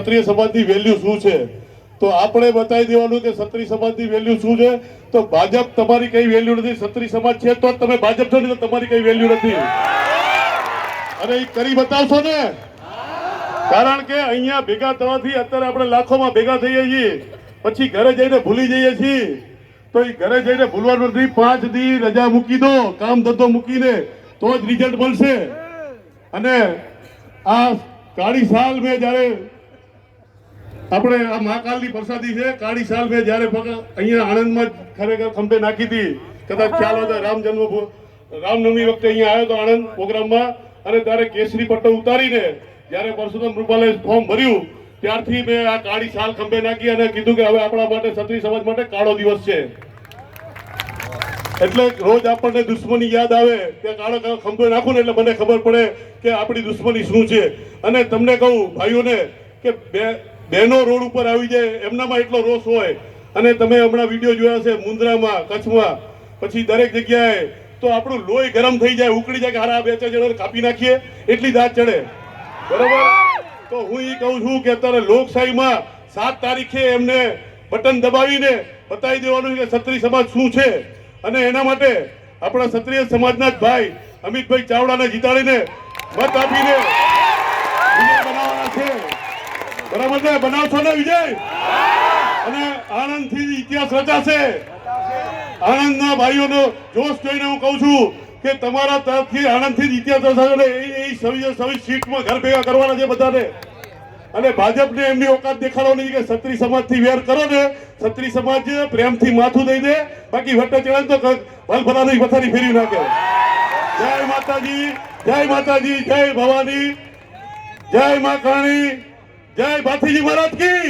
ક્ષત્રિય સમાજની વેલ્યુ શું છે? તો આપણે બતાવી દેવાનું કે ક્ષત્રિય સમાજની વેલ્યુ શું છે? તો ભાજપ તમારી કઈ વેલ્યુ નથી? ક્ષત્રિય સમાજ છે તો તમે ભાજપ છો તો તમારી કઈ વેલ્યુ નથી. અને એ કરી બતાવશો ને? કારણ કે અહીંયા ભેગા થવાથી અત્યારે આપણે લાખોમાં ભેગા થઈએ છીએ. પછી ઘરે જઈને ભૂલી જઈએ છીએ. તો એ ઘરે જઈને ભૂલવાનું નથી. પાંચ દી રજા મૂકી દો, કામ ધંધો મૂકીને, તો જ રિઝલ્ટ મળશે. અને આ કાળી સાલ મેં જ્યારે આપણે આ મહાકાલની પ્રસાદી છે કાળી સાલ મેં જ્યારે અહીંયા આણંદમાં ખરેખર ખંભે નાખી હતી. કદાચ ખ્યાલ હોય રામ જન્મ રામનવમી વખતે અહીંયા આવ્યો તો આણંદ પ્રોગ્રામમાં. અને ત્યારે કેસરી પટ્ટો ઉતારીને જ્યારે પરસોત્તમ રૂપાલે ફોર્મ ભર્યું ત્યારથી મેં આ કાળી સાલ ખંભે નાખી અને કીધું કે હવે આપણા માટે ક્ષત્રિય સમાજ માટે કાળો દિવસ છે. એટલે રોજ આપણને દુશ્મની યાદ આવે કે કાળો ખંભો નાખું ને એટલે મને ખબર પડે કે આપણી દુશ્મની શું છે. અને તમને કહું ભાઈઓને કે બે બહેનો રોડ ઉપર આવી જાય, એમનામાં એટલો રોષ હોય. અને તમે હમણાં વીડિયો જોયા છે મુન્દ્રામાં કચ્છમાં. પછી દરેક જગ્યાએ તો આપણું લોહી ગરમ થઈ જાય, ઉકળી જાય કે હારા, બે, ચાર જણા કાપી નાખીએ, એટલી દાંત ચડે. બરોબર? તો હું એ કહું છું કે અત્યારે લોકશાહીમાં સાત તારીખે એમને બટન દબાવીને બતાવી દેવાનું કે ક્ષત્રિય સમાજ શું છે. અને એના માટે આપણા ક્ષત્રિય સમાજના જ ભાઈ અમિતભાઈ ચાવડાને જીતાડીને મત આપીને વિજય બનાવવાના છે છે બનાવશો ને, વિજય? અને આણંદથી ઇતિહાસ રચાશે. આણંદના ભાઈઓનો જોશ જોઈને હું કહું છું કે તમારા તરફથી આણંદથી ઇતિહાસ રચાશે ને, એ એ ઘર ભેગા કરવાના છે બધાને. અને ભાજપને એમની ઓકાત દેખાડવાની કે ક્ષત્રિય સમાજથી વેર કરો ને, ક્ષત્રિય સમાજ પ્રેમથી માથું દઈ દે બાકી વટ્ટ ચડે તો ભલ ભલાની પથારી ફેરવી નાખે. જય માતાજી જય માતાજી, જય ભવાની, જય મા જય ભાથીજી મહારાજ કી